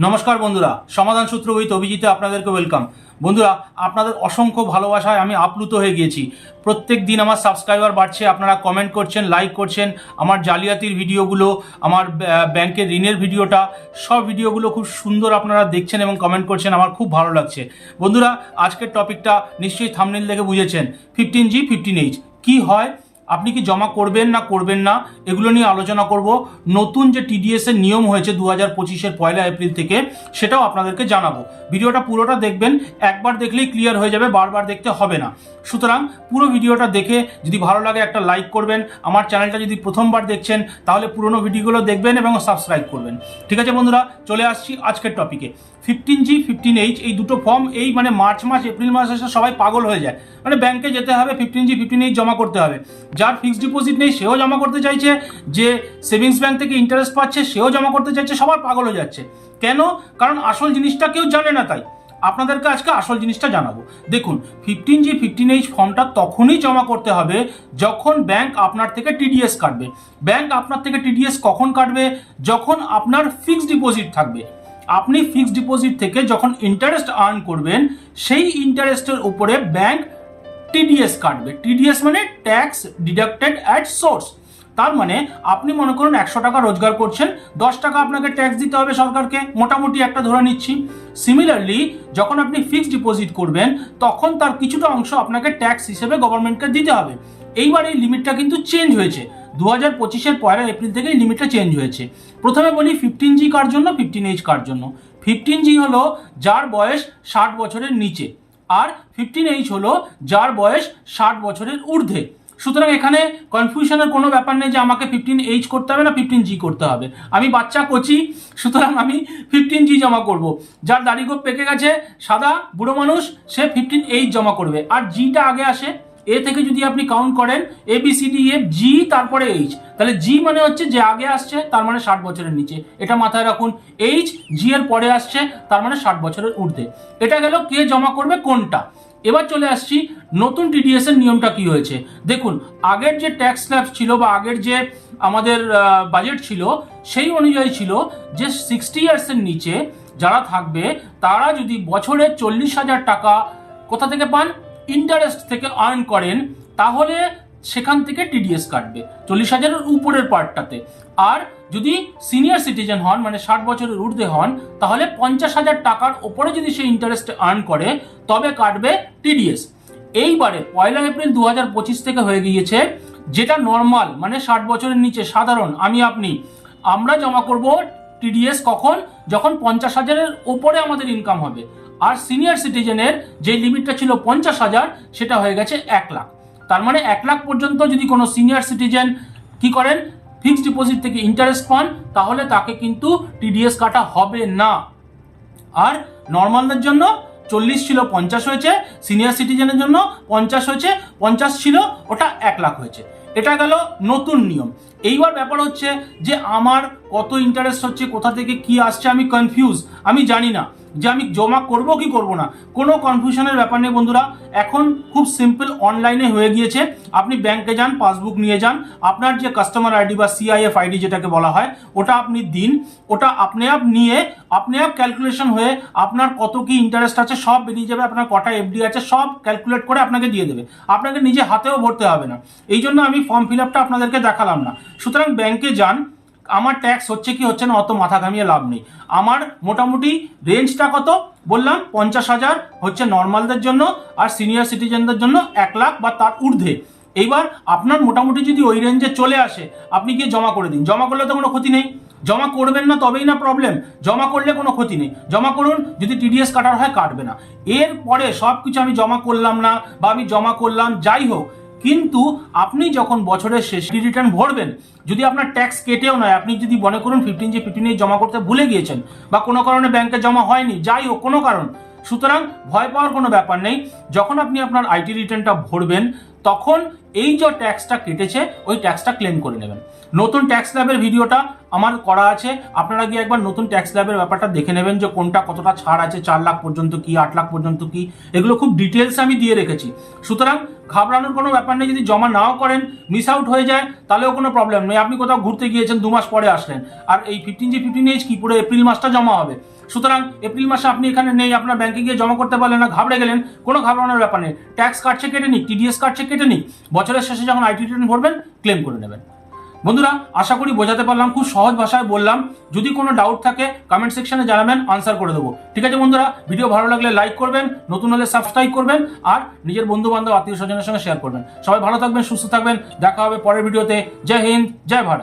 নমস্কার বন্ধুরা, সমাধান সূত্র উইথ অভিজিতে আপনাদেরকে ওয়েলকাম। বন্ধুরা, আপনাদের অসংখ্য ভালোবাসায় আমি আপ্লুত হয়ে গিয়েছি। প্রত্যেক দিন আমার সাবস্ক্রাইবার বাড়ছে, আপনারা কমেন্ট করছেন লাইক করছেন, আমার জালিয়াতির ভিডিওগুলো, আমার ব্য- ব্যাংকের ঋণের ভিডিওটা, সব ভিডিওগুলো খুব সুন্দর আপনারা দেখছেন এবং কমেন্ট করছেন, আমার খুব ভালো লাগছে। বন্ধুরা, আজকের টপিকটা নিশ্চয়ই থামনেল দেখে বুঝেছেন। ফিফটিন জি ফিফটিন এইচ কী হয়? আপনি কি জমা করবেন না করবেন না, এগুলো নিয়ে আলোচনা করব। নতুন যে টিডিএস এর নিয়ম হয়েছে দু হাজার পঁচিশের পয়লা এপ্রিল থেকে, সেটাও আপনাদেরকে জানাব। ভিডিওটা পুরোটা দেখবেন, একবার দেখলেই ক্লিয়ার হয়ে যাবে, বারবার দেখতে হবে না। সুতরাং পুরো ভিডিওটা দেখে যদি ভালো লাগে একটা লাইক করবেন, আমার চ্যানেলটা যদি প্রথমবার দেখছেন, তাহলে পুরোনো ভিডিওগুলো দেখবেন এবং সাবস্ক্রাইব করবেন। ঠিক আছে বন্ধুরা, চলে আসছি আজকের টপিকে ফিফটিন জি ফিফটিন এইচ এই দুটো ফর্ম এই মানে মার্চ মাস, এপ্রিল মাস এসে সবাই পাগল হয়ে যায়। মানে ব্যাংকে যেতে হবে ফিফটিন জি ফিফটিন এইচ জমা করতে হবে। যার ফিক্সড ডিপোজিট নেই, সেও জমা করতে চাইছে, যে সেভিংস ব্যাংক থেকে ইন্টারেস্ট পাচ্ছে, সেও জমা করতে চাইছে, সবার পাগল হয়ে যাচ্ছে। কেন? কারণ আসল জিনিসটা কেউ জানে না তাই। আপনাদেরকে আজকে আসল জিনিসটা জানাব। দেখুন ফিফটিন জি ফিফটিন এইচ ফর্মটা তখনই জমা করতে হবে যখন ব্যাংক আপনার থেকে টিডিএস কাটবে। ব্যাংক আপনার থেকে টিডিএস কখন কাটবে? যখন আপনার ফিক্সড ডিপোজিট থাকবে। আপনি ফিক্সড ডিপোজিট থেকে যখন ইন্টারেস্ট আর্ন করবেন, সেই ইন্টারেস্টের উপরে ব্যাংক টিডিএস কাটবে। টিডিএস মানে ট্যাক্স ডিডাক্টেড অ্যাট সোর্স তার মানে আপনি মনে করুন একশো টাকা রোজগার করছেন, দশ টাকা আপনাকে ট্যাক্স দিতে হবে সরকারকে, মোটামুটি একটা ধরে নিচ্ছি। সিমিলারলি যখন আপনি ফিক্সড ডিপোজিট করবেন, তখন তার কিছুটা অংশ আপনাকে ট্যাক্স হিসেবে গভর্নমেন্টকে দিতে হবে। এইবার এই লিমিটটা কিন্তু চেঞ্জ হয়েছে। দু হাজার পঁচিশের পয়লা এপ্রিল থেকে এই লিমিটটা চেঞ্জ হয়েছে। প্রথমে বলি ফিফটিন জি কার জন্য ফিফটিন এইচ কার জন্য। ফিফটিন জি হলো যার বয়স ষাট বছরের নিচে। আর ফিফটিন এইচ হলো যার বয়স ষাট বছরের ঊর্ধ্বে। সুতরাং এখানে কনফিউশনের কোনো ব্যাপার নেই যে আমাকে ফিফটিন এইচ করতে হবে না ফিফটিন জি করতে হবে। আমি বাচ্চা কচি, সুতরাং আমি ফিফটিন জি জমা করব। যার দাড়িগোপ পেকে গেছে, সাদা বুড়ো মানুষ, সে ফিফটিন এইচ জমা করবে। আর জিটা আগে আসে এ থেকে যদি আপনি কাউন্ট করেন A B C D F G তারপরে এইচ তাহলে জি মানে হচ্ছে যে আগে আসছে, তার মানে ষাট বছরের নিচে। এটা মাথায় রাখুন এইচ জি এর পরে আসছে, তার মানে ষাট বছরের ঊর্ধ্বে। এটা গেল কে জমা করবে, কোনটা? এবার চলে আসছি, নতুন টিডিএস এর নিয়মটা কি হয়েছে? দেখুন, আগের যে ট্যাক্স স্ল্যাব ছিল বা আগের যে আমাদের বাজেট ছিল, সেই অনুযায়ী ছিল যে সিক্সটি ইয়ার্সের নিচে যারা থাকবে, তারা যদি বছরে চল্লিশ হাজার টাকা কোথা থেকে পান? ইন্টারেস্ট থেকে আর্ন করেন, তাহলে সেখান থেকে টিডিএস কাটবে। চল্লিশ হাজারের উপরের পার্টটাতে আর যদি সিনিয়র সিটিজেন হন মানে ষাট বছরের ঊর্ধ্বে হন, তাহলে পঞ্চাশ হাজার টাকার ওপরে যদি সে ইন্টারেস্ট আর্ন করে, তবে কাটবে টিডিএস এইবারে পয়লা এপ্রিল দু পঁচিশ থেকে হয়ে গিয়েছে, যেটা নর্মাল মানে ষাট বছরের নিচে, সাধারণ, আমি, আপনি। আমরা জমা করব টিডিএস কখন? যখন পঞ্চাশ হাজারের ওপরে আমাদের ইনকাম হবে। আর সিনিয়র সিটিজেনের যে লিমিটটা ছিল পঞ্চাশ হাজার, সেটা হয়ে গেছে এক লাখ। তার মানে এক লাখ পর্যন্ত যদি কোনো সিনিয়র সিটিজেন কি করেন ফিক্সড ডিপোজিট থেকে ইন্টারেস্ট পান, তাহলে তাকে কিন্তু টিডিএস কাটা হবে না। আর নর্মালদের জন্য চল্লিশ ছিল পঞ্চাশ হয়েছে সিনিয়র সিটিজেনের জন্য পঞ্চাশ হয়েছে, পঞ্চাশ ছিল, ওটা এক লাখ হয়েছে। এটা গেল নতুন নিয়ম। এইবার ব্যাপার হচ্ছে যে আমার কত ইন্টারেস্ট হচ্ছে, কোথা থেকে কি আসছে, আমি কনফিউজ আমি জানি না। যে আমি জমা করব কি করব না। কোনো কনফিউশনের ব্যাপার নেই বন্ধুরা। এখন খুব সিম্পল অনলাইনে হয়ে গিয়েছে। আপনি ব্যাংকে যান পাসবুক নিয়ে যান। আপনার যে কাস্টমার আইডি বা সিআইএফ আইডি যেটাকে বলা হয়, ওটা আপনি দিন। ওটা আপনি আপ নিয়ে, আপনি আপ ক্যালকুলেশন হয়ে আপনার কত কি ইন্টারেস্ট আছে, সব বেরিয়ে যাবে। আপনার কটা এফডি আছে, সব ক্যালকুলেট করে আপনাকে দিয়ে দেবে। আপনাকে নিজে হাতেও ভরতে হবে না। এই জন্য আমি ফর্ম ফিল আপটা আপনাদেরকে দেখালাম না। সুতরাং ব্যাংকে যান। আমার ট্যাক্স হচ্ছে কি হচ্ছে না, অত মাথা ঘামিয়ে লাভ নেই। আমার মোটামুটি রেঞ্জটা কত? বললাম, পঞ্চাশ হাজার হচ্ছে নর্মালদের জন্য আর সিনিয়র সিটিজেনদের জন্য এক লাখ বা তার ঊর্ধ্বে। এইবার আপনার মোটামুটি যদি ওই রেঞ্জে চলে আসে, আপনি গিয়ে জমা করে দিন। জমা করলে তো কোনো ক্ষতি নেই। জমা করবেন না তবেই না প্রবলেম জমা করলে কোনো ক্ষতি নেই। জমা করুন, যদি টিডিএস কাটার হয় কাটবে না। এরপরে সব কিছু আমি জমা করলাম না বা আমি জমা করলাম, যাই হোক কিন্তু আপনি যখন বছরের শেষ রিটার্ন ভরবেন, যদি আপনার ট্যাক্স কেটেও নয়, আপনি যদি মনে করুন ফিফটিন জি ফিফটিন জমা করতে ভুলে গিয়েছেন বা কোনো কারণে ব্যাংকে জমা হয়নি, যাই হোক, কোনো কারণ। সুতরাং ভয় পাওয়ার কোনো ব্যাপার নেই। যখন আপনি আপনার আইটি রিটার্নটা ভরবেন তখন এই যে ট্যাক্সটা কেটেছে, ওই ট্যাক্সটা ক্লেম করে নেবেন। নতুন ট্যাক্স ল্যাবের ভিডিওটা আমার করা আছে। আপনারা গিয়ে একবার নতুন ট্যাক্স ল্যাবের ব্যাপারটা দেখে নেবেন যে কোনটা কতটা ছাড় আছে, চার লাখ পর্যন্ত কি, আট লাখ পর্যন্ত কি, এগুলো খুব ডিটেলস আমি দিয়ে রেখেছি। সুতরাং ঘাবড়ানোর কোনো ব্যাপার নেই, যদি জমা নাও করেন মিস আউট হয়ে যায়, তাহলেও কোনো প্রবলেম নেই। আপনি কোথাও ঘুরতে গিয়েছেন, দু মাস পরে আসলেন, আর এই ফিফটিন জি ফিফটিন এইচ কি পুরো এপ্রিল মাসটা জমা হবে? সুতরাং এপ্রিল মাসে আপনি এখানে নেই, আপনার ব্যাংকে গিয়ে জমা করতে পারলেন না, ঘাবড়ে গেলেন, কোনো ঘাবড়ানোর ব্যাপার নেই। ট্যাক্স কাটছে কেটে নিক টিডিএস কাটছে কেটে নিই। বছরের শেষে যখন আইটি রিটার্ন ভরবেন ক্লেম করে নেবেন। বন্ধুরা, আশা করি বোঝাতে পারলাম, খুব সহজ ভাষায় বললাম। যদি কোনো ডাউট থাকে কমেন্ট সেকশনে জানাবেন আনসার করে দেবো। ঠিক আছে বন্ধুরা ভিডিও ভালো লাগলে লাইক করবেন, নতুন হলে সাবস্ক্রাইব করবেন, আর নিজের বন্ধু বান্ধব আত্মীয় স্বজনের সঙ্গে শেয়ার করবেন। সবাই ভালো থাকবেন, সুস্থ থাকবেন। দেখা হবে পরের ভিডিওতে জয় হিন্দ, জয় ভারত।